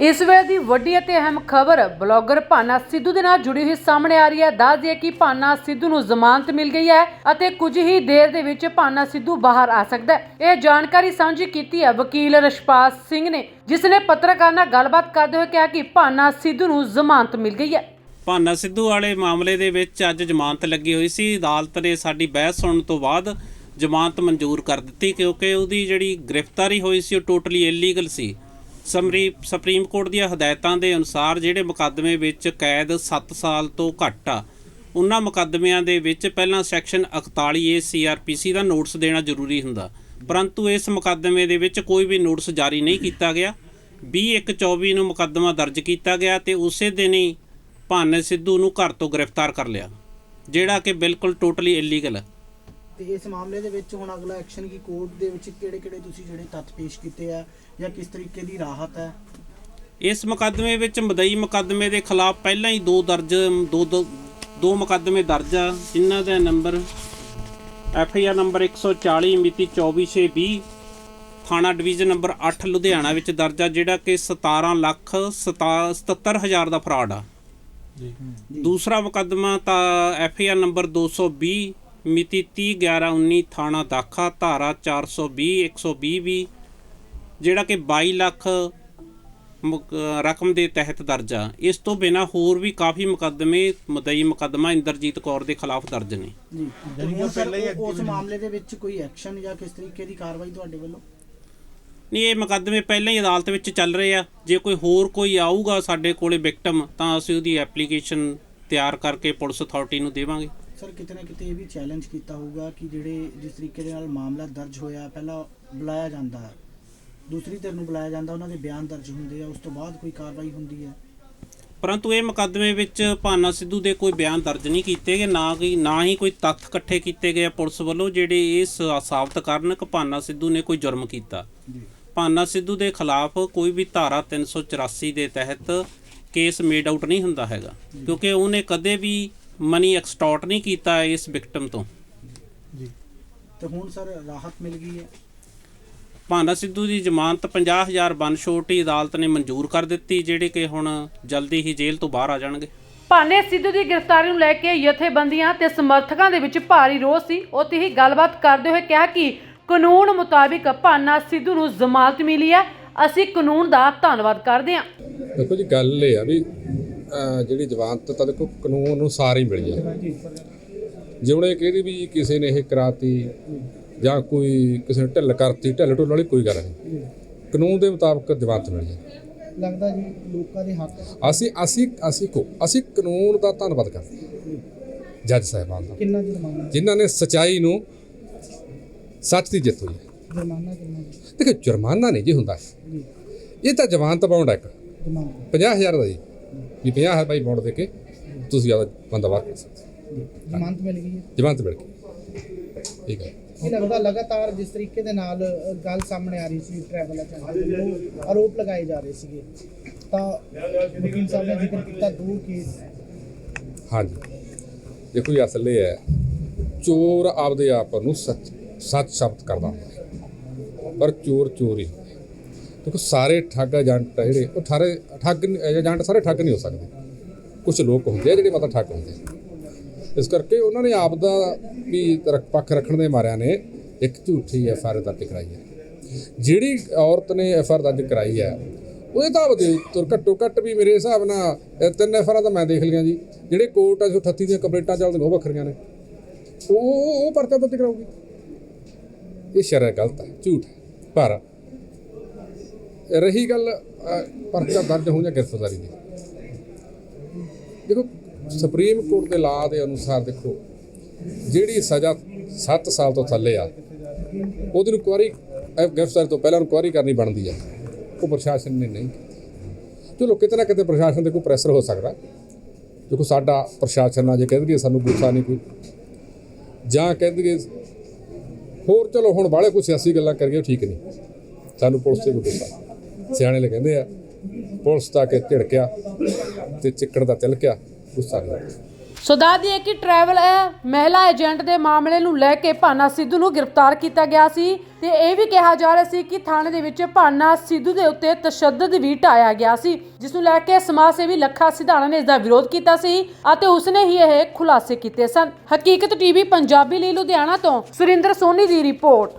ਇਸ ਵੇਲੇ ਦੀ ਵੱਡੀ ਅਤੇ ਅਹਿਮ ਖਬਰ, ਬਲੌਗਰ ਭਾਨਾ ਸਿੱਧੂ ਦੇ ਨਾਲ ਜੁੜੀ ਹੋਈ ਸਾਹਮਣੇ ਆ ਰਹੀ ਹੈ। ਦੱਸ ਦਈਏ ਕਿ ਭਾਨਾ ਸਿੱਧੂ ਨੂੰ ਜ਼ਮਾਨਤ ਮਿਲ ਗਈ ਹੈ ਅਤੇ ਕੁਝ ਹੀ ਦੇਰ ਦੇ ਵਿੱਚ ਭਾਨਾ ਸਿੱਧੂ ਬਾਹਰ ਆ ਸਕਦਾ ਹੈ। ਇਹ ਜਾਣਕਾਰੀ ਸਾਂਝੀ ਕੀਤੀ ਹੈ ਵਕੀਲ ਰਸ਼ਪਾਲ ਸਿੰਘ ਨੇ, ਜਿਸ ਨੇ ਪੱਤਰਕਾਰ ਨਾਲ ਗੱਲਬਾਤ ਕਰਦੇ ਹੋਏ ਕਿਹਾ ਕਿ ਭਾਨਾ ਸਿੱਧੂ ਨੂੰ ਜ਼ਮਾਨਤ ਮਿਲ ਗਈ ਹੈ। ਭਾਨਾ ਸਿੱਧੂ ਵਾਲੇ ਮਾਮਲੇ ਦੇ ਵਿੱਚ ਅੱਜ ਜ਼ਮਾਨਤ ਲੱਗੀ ਹੋਈ ਸੀ। ਅਦਾਲਤ ਨੇ ਸਾਡੀ ਬਹਿਸ ਸੁਣਨ ਤੋਂ ਬਾਅਦ ਜ਼ਮਾਨਤ ਮਨਜ਼ੂਰ ਕਰ ਦਿੱਤੀ, ਕਿਉਂਕਿ ਉਹਦੀ ਜਿਹੜੀ ਗ੍ਰਿਫਤਾਰੀ ਹੋਈ ਸੀ, ਉਹ ਟੋਟਲੀ ਇਲੀਗਲ ਸੀ। ਸੁਪਰੀਮ ਕੋਰਟ ਦੀਆਂ ਹਦਾਇਤਾਂ ਦੇ ਅਨੁਸਾਰ ਜਿਹੜੇ ਮੁਕੱਦਮੇ ਵਿੱਚ ਕੈਦ 7 ਸਾਲ ਤੋਂ ਘੱਟ ਆ, ਉਹਨਾਂ ਮੁਕੱਦਮਿਆਂ ਦੇ ਵਿੱਚ ਪਹਿਲਾਂ ਸੈਕਸ਼ਨ 41 ਏ ਸੀਆਰਪੀਸੀ ਦਾ ਨੋਟਿਸ ਦੇਣਾ ਜ਼ਰੂਰੀ ਹੁੰਦਾ। ਪਰੰਤੂ ਇਸ ਮੁਕੱਦਮੇ ਦੇ ਵਿੱਚ ਕੋਈ ਵੀ ਨੋਟਿਸ ਜਾਰੀ ਨਹੀਂ ਕੀਤਾ ਗਿਆ। 2124 ਨੂੰ ਮੁਕੱਦਮਾ ਦਰਜ ਕੀਤਾ ਗਿਆ ਤੇ ਉਸੇ ਦਿਨ ਹੀ ਭਾਨੇ ਸਿੱਧੂ ਨੂੰ ਘਰ ਤੋਂ ਗ੍ਰਿਫਤਾਰ ਕਰ ਲਿਆ, ਜਿਹੜਾ ਕਿ ਬਿਲਕੁਲ ਟੋਟਲੀ ਇਲੀਗਲ ਹੈ ਤੇ ਇਸ ਮਾਮਲੇ ਦੇ ਵਿੱਚ ਹੁਣ ਅਗਲਾ ਐਕਸ਼ਨ ਕੀ ਕੋਰਟ ਦੇ ਵਿੱਚ ਕਿਹੜੇ ਕਿਹੜੇ ਤੁਸੀਂ ਜਿਹੜੇ ਤੱਥ ਪੇਸ਼ ਕੀਤੇ ਆ ਜਾਂ ਕਿਸ ਤਰੀਕੇ ਦੀ ਰਾਹਤ ਹੈ? ਇਸ ਮੁਕੱਦਮੇ ਵਿੱਚ ਮਦਈ ਮੁਕੱਦਮੇ ਦੇ ਖਿਲਾਫ ਪਹਿਲਾਂ ਹੀ ਦੋ ਦਰਜ ਦੋ ਦੋ ਮੁਕੱਦਮੇ ਦਰਜ ਆ। ਜਿਨ੍ਹਾਂ ਦਾ number F I R number 140 ਮਿਤੀ 2420 ਥਾਣਾ ਡਿਵੀਜ਼ਨ ਨੰਬਰ 8 ਲੁਧਿਆਣਾ ਵਿੱਚ ਦਰਜ ਆ ਜਿਹੜਾ ਕਿ 17 ਲੱਖ 77 ਹਜ਼ਾਰ ਦਾ ਫਰਾਡ ਆ। ਦੂਸਰਾ ਮੁਕੱਦਮਾ ਤਾਂ ਐਫ ਆਈ ਆਰ ਨੰਬਰ 220 ਮਿਤੀ 30 11 19 ਥਾਣਾ ਦਾਖਾ ਧਾਰਾ 420 120 ਵੀ ਜਿਹੜਾ ਕਿ 22 ਲੱਖ ਮੁਕ- ਰਕਮ ਦੇ ਤਹਿਤ ਦਰਜ ਆ। ਇਸ ਤੋਂ ਬਿਨਾ ਹੋਰ ਵੀ ਕਾਫੀ ਮੁਕੱਦਮੇ ਮਦਈ ਮੁਕੱਦਮਾ ਇੰਦਰਜੀਤ ਕੌਰ ਦੇ ਖਿਲਾਫ ਦਰਜ ਨੇ। ਜੀ। ਉਸ ਮਾਮਲੇ ਦੇ ਵਿੱਚ ਕੋਈ ਐਕਸ਼ਨ ਜਾਂ ਕਿਸ ਤਰੀਕੇ ਦੀ ਕਾਰਵਾਈ ਤੁਹਾਡੇ ਵੱਲੋਂ? ਨਹੀਂ ਇਹ ਮੁਕੱਦਮੇ ਪਹਿਲਾਂ ਹੀ ਅਦਾਲਤ ਵਿੱਚ ਚੱਲ ਰਹੇ ਆ। ਜੇ ਕੋਈ ਹੋਰ ਕੋਈ ਆਊਗਾ ਸਾਡੇ ਕੋਲੇ ਵਿਕਟਮ ਤਾਂ ਅਸੀਂ ਉਹਦੀ ਐਪਲੀਕੇਸ਼ਨ ਤਿਆਰ ਕਰਕੇ ਪੁਲਿਸ ਅਥਾਰਟੀ ਨੂੰ ਦੇਵਾਂਗੇ। ਸਰ ਕਿਤੇ ਨਾ ਕਿਤੇ ਇਹ ਵੀ ਚੈਲੰਜ ਕੀਤਾ ਹੋਊਗਾ ਕਿ ਜਿਹੜੇ ਜਿਸ ਤਰੀਕੇ ਦੇ ਨਾਲ ਮਾਮਲਾ ਦਰਜ ਹੋਇਆ ਪਹਿਲਾਂ ਬੁਲਾਇਆ ਜਾਂਦਾ ਹੈ। ਦੂਸਰੀ ਧਿਰ ਨੂੰ ਬੁਲਾਇਆ ਜਾਂਦਾ ਉਹਨਾਂ ਦੇ ਬਿਆਨ ਦਰਜ ਹੁੰਦੇ ਆ ਉਸ ਤੋਂ ਬਾਅਦ ਕੋਈ ਕਾਰਵਾਈ ਹੁੰਦੀ ਹੈ। ਪਰੰਤੂ ਇਹ ਮੁਕੱਦਮੇ ਵਿੱਚ ਭਾਨਾ ਸਿੱਧੂ ਦੇ ਕੋਈ ਬਿਆਨ ਦਰਜ ਨਹੀਂ ਕੀਤੇ ਗਏ ਨਾ ਕੋਈ ਨਾ ਹੀ ਕੋਈ ਤੱਥ ਇਕੱਠੇ ਕੀਤੇ ਗਏ ਪੁਲਿਸ ਵੱਲੋਂ ਜਿਹੜੇ ਇਹ ਸਾਬਤ ਕਰਨ ਕਿ ਭਾਨਾ ਸਿੱਧੂ ਨੇ ਕੋਈ ਜੁਰਮ ਕੀਤਾ। ਭਾਨਾ ਸਿੱਧੂ ਦੇ ਖਿਲਾਫ ਕੋਈ ਵੀ ਧਾਰਾ 384 ਦੇ ਤਹਿਤ ਕੇਸ ਮੇਡ ਆਊਟ ਨਹੀਂ ਹੁੰਦਾ ਹੈਗਾ। ਕਿਉਂਕਿ ਉਹਨੇ ਕਦੇ ਵੀ ਮਨੀ ਐਕਸਟੋਰਟ ਨਹੀਂ ਕੀਤਾ ਇਸ ਵਿਕਟਮ ਤੋਂ। ਜੀ। ਤੇ ਹੁਣ ਸਰ ਰਾਹਤ ਮਿਲ ਗਈ ਹੈ? ਭਾਨਾ ਸਿੱਧੂ ਦੀ ਜ਼ਮਾਨਤ 50000 ਬਨਸ਼ੋਟੀ ਅਦਾਲਤ ਨੇ ਮਨਜ਼ੂਰ ਕਰ ਦਿੱਤੀ ਜਿਹੜੇ ਕਿ ਹੁਣ ਜਲਦੀ ਹੀ ਜੇਲ੍ਹ ਤੋਂ ਬਾਹਰ ਆ ਜਾਣਗੇ। ਭਾਨੇ ਸਿੱਧੂ ਦੀ ਗ੍ਰਿਫਤਾਰੀ ਨੂੰ ਲੈ ਕੇ ਜਥੇਬੰਦੀਆਂ ਤੇ ਸਮਰਥਕਾਂ ਦੇ ਵਿੱਚ ਭਾਰੀ ਰੋਸ ਸੀ। ਉੱਥੇ ਹੀ ਗੱਲਬਾਤ ਕਰਦੇ ਹੋਏ ਕਿਹਾ ਕਿ ਕਾਨੂੰਨ ਮੁਤਾਬਿਕ ਭਾਨਾ ਸਿੱਧੂ ਨੂੰ ਜ਼ਮਾਨਤ ਮਿਲੀ ਹੈ। ਅਸੀਂ ਕਾਨੂੰਨ ਦਾ ਧੰਨਵਾਦ ਕਰਦੇ ਹਾਂ। ਦੇਖੋ ਜੀ ਗੱਲ ਇਹ ਆ ਵੀ ਜਿਹੜੀ ਜ਼ਮਾਨਤ ਤਾਂ ਦੇਖੋ ਕਾਨੂੰਨ ਅਨੁਸਾਰ ਹੀ ਮਿਲੀ ਆ ਜੇ ਹੁਣ ਇਹ ਕਹਿੰਦੀ ਵੀ ਕਿਸੇ ਨੇ ਇਹ ਕਰਾਤੀ ਜਾਂ ਕੋਈ ਕਿਸੇ ਨੇ ਢਿੱਲ ਕਰਤੀ ਢਿੱਲ ਢੁੱਲ ਵਾਲੀ ਕੋਈ ਗੱਲ ਨਹੀਂ। ਕਾਨੂੰਨ ਦੇ ਮੁਤਾਬਕ ਜ਼ਮਾਨਤ ਮਿਲੀ ਹੈ ਲੱਗਦਾ ਜੀ ਲੋਕਾਂ ਦੇ ਹੱਕ ਅਸੀਂ ਅਸੀਂ ਅਸੀਂ ਕੋ ਅਸੀਂ ਕਾਨੂੰਨ ਦਾ ਧੰਨਵਾਦ ਕਰਦੇ ਹਾਂ। ਜੱਜ ਸਾਹਿਬਾਨ ਦਾ। ਕਿੰਨਾ ਜੁਰਮਾਨਾ ਜਿਨ੍ਹਾਂ ਨੇ ਸਚਾਈ ਨੂੰ ਸੱਚ ਦੀ ਜਿੱਤ ਹੋਈ। ਜੁਰਮਾਨਾ ਕਿੰਨਾ ਦੇਖੋ ਜੁਰਮਾਨਾ ਨਹੀਂ ਜੀ ਹੁੰਦਾ। ਇਹ ਤਾਂ ਜ਼ਮਾਨਤ ਬਾਉਂਡ ਹੈ ਇੱਕ। ਜੁਰਮਾਨਾ। 50000 ਦਾ ਜੀ। ਵੀ 50000 ਰੁਪਏ ਬਾਉਂਡ ਦੇ ਕੇ ਤੁਸੀਂ ਆਪਦਾ ਬੰਦਾ ਬਾਹਰ ਕਰ ਸਕਦੇ ਜ਼ਮਾਨਤ ਮਿਲ ਗਈ ਹੈ। ਜ਼ਮਾਨਤ ਮਿਲ ਗਈ। ਠੀਕ ਹੈ। ਇਹ ਲੱਗਦਾ ਲਗਾਤਾਰ ਜਿਸ ਤਰੀਕੇ ਦੇ ਨਾਲ ਗੱਲ ਸਾਹਮਣੇ ਆ ਰਹੀ ਸੀ ਟਰੈਵਲ ਏਜੰਟ ਨੂੰ ਆਰੋਪ ਲਗਾਏ ਜਾ ਰਹੇ ਸੀਗੇ। ਤਾਂ ਵਕੀਲ ਸਾਹਿਬ ਨੇ ਜ਼ਿਕਰ ਕੀਤਾ ਦੋ ਕੇਸ ਹਾਂਜੀ। ਦੇਖੋ ਜੀ ਅਸਲ ਇਹ ਹੈ ਚੋਰ ਆਪਦੇ ਆਪ ਨੂੰ ਸੱਚ ਸੱਚ ਸ਼ਬਦ ਕਰਦਾ। ਪਰ ਚੋਰ ਚੋਰ। ਦੇਖੋ ਸਾਰੇ ਠੱਗ ਏਜੰਟ ਆ ਜਿਹੜੇ, ਉਹ ਠਾਰੇ ਠੱਗ ਏਜੰਟ ਸਾਰੇ ਠੱਗ ਨਹੀਂ ਹੋ ਸਕਦੇ। ਕੁਝ ਲੋਕ ਹੁੰਦੇ ਆ ਜਿਹੜੇ ਮਤਲਬ ਠੱਗ ਹੁੰਦੇ ਇਸ ਕਰਕੇ ਉਹਨਾਂ ਨੇ ਆਪ ਦਾ ਵੀ ਰੱਖ- ਪੱਖ ਰੱਖਣ ਦੇ ਮਾਰਿਆਂ ਨੇ ਇੱਕ ਝੂਠੀ ਐਫ ਆਰ ਦਰਜ ਕਰਾਈ ਹੈ। ਜਿਹੜੀ ਔਰਤ ਨੇ ਐਫ ਆਰ ਦਰਜ ਕਰਾਈ ਹੈ, ਉਹਦੇ ਤਾਂ ਉਹਦੇ ਉੱਤਰ ਘੱਟੋ ਘੱਟ ਵੀ ਮੇਰੇ ਹਿਸਾਬ ਨਾਲ ਤਿੰਨ ਐਫ ਆਰਾਂ ਤਾਂ ਮੈਂ ਦੇਖ ਲਿਆ ਜੀ। ਜਿਹੜੇ ਕੋਰਟ 138 ਦੀਆਂ ਕੰਪਲੇਂਟਾਂ ਚੱਲਦੇ ਉਹ ਵੱਖਰੀਆਂ ਨੇ। ਉਹ ਉਹ ਪਰਚਾ ਦਰਜ ਕਰਾਉਗੀ ਇਹ ਸ਼ਰਅ ਗਲਤ ਹੈ, ਝੂਠ ਹੈ। ਪਰ ਰਹੀ ਗੱਲ ਪਰਚਾ ਦਰਜ ਹੋਣ ਜਾਂ ਗ੍ਰਿਫਤਾਰੀ ਦੀ। ਦੇਖੋ ਸੁਪਰੀਮ ਕੋਰਟ ਦੇ ਲਾਅ ਦੇ ਅਨੁਸਾਰ ਦੇਖੋ, ਜਿਹੜੀ ਸਜ਼ਾ 7 ਸਾਲ ਤੋਂ ਥੱਲੇ ਆ, ਉਹਦੀ ਨੂੰ ਗ੍ਰਿਫਤਾਰੀ ਤੋਂ ਪਹਿਲਾਂ ਇਨਕੁਆਰੀ ਕਰਨੀ ਬਣਦੀ ਆ। ਉਹ ਪ੍ਰਸ਼ਾਸਨ ਨੇ ਨਹੀਂ ਚਲੋ, ਕਿਤੇ ਨਾ ਕਿਤੇ ਪ੍ਰਸ਼ਾਸਨ ਦੇ ਕੋਈ ਪ੍ਰੈਸ਼ਰ ਹੋ ਸਕਦਾ। ਦੇਖੋ, ਸਾਡਾ ਪ੍ਰਸ਼ਾਸਨ ਆ, ਜੇ ਕਹਿੰਦੇ ਸਾਨੂੰ ਗੁੱਸਾ ਨਹੀਂ ਕੋਈ। ਜਾਂ ਕਹਿੰਦੇ ਹੋਰ ਚਲੋ, ਹੁਣ ਬਾਹਲੇ ਕੋਈ ਸਿਆਸੀ ਗੱਲਾਂ ਕਰੀਏ, ਠੀਕ ਨਹੀਂ। ਸਾਨੂੰ ਪੁਲਿਸ ਤੇ ਕੋਈ ਗੁੱਸਾ ਸਿਆਣੇ ਲੈ ਕਹਿੰਦੇ ਆ, ਪੁਲਿਸ ਤਾਂ ਕਿ ਝਿੜਕਿਆ ਤੇ ਚਿੱਕੜ ਦਾ ਤਿਲਕਿਆ ਗੁੱਸਾ ਨਹੀਂ ਸੋ ਦੱਸ ਦਈਏ ਕਿ ਟਰੈਵਲ ਮਹਿਲਾ ਏਜੰਟ ਦੇ ਮਾਮਲੇ ਨੂੰ ਲੈ ਕੇ ਭਾਨਾ ਸਿੱਧੂ ਨੂੰ ਗ੍ਰਿਫਤਾਰ ਕੀਤਾ ਗਿਆ ਸੀ ਤੇ ਇਹ ਵੀ ਕਿਹਾ ਜਾ ਰਿਹਾ ਸੀ ਕਿ ਥਾਣੇ ਦੇ ਵਿੱਚ ਭਾਨਾ ਸਿੱਧੂ ਦੇ ਉੱਤੇ ਤਸ਼ੱਦਦ ਵੀ ਢਾਇਆ ਗਿਆ ਸੀ, ਜਿਸ ਨੂੰ ਲੈ ਕੇ ਸਮਾਜ ਸੇਵੀ ਲੱਖਾ ਸਿਧਾਣਾ ਨੇ ਇਸ ਦਾ ਵਿਰੋਧ ਕੀਤਾ ਸੀ ਅਤੇ ਉਸਨੇ ਹੀ ਇਹ ਖੁਲਾਸੇ ਕੀਤੇ ਸਨ। ਹਕੀਕਤ ਟੀਵੀ, ਪੰਜਾਬੀ ਲਈ ਲੁਧਿਆਣਾ ਤੋਂ ਸੁਰਿੰਦਰ ਸੋਨੀ ਦੀ ਰਿਪੋਰਟ।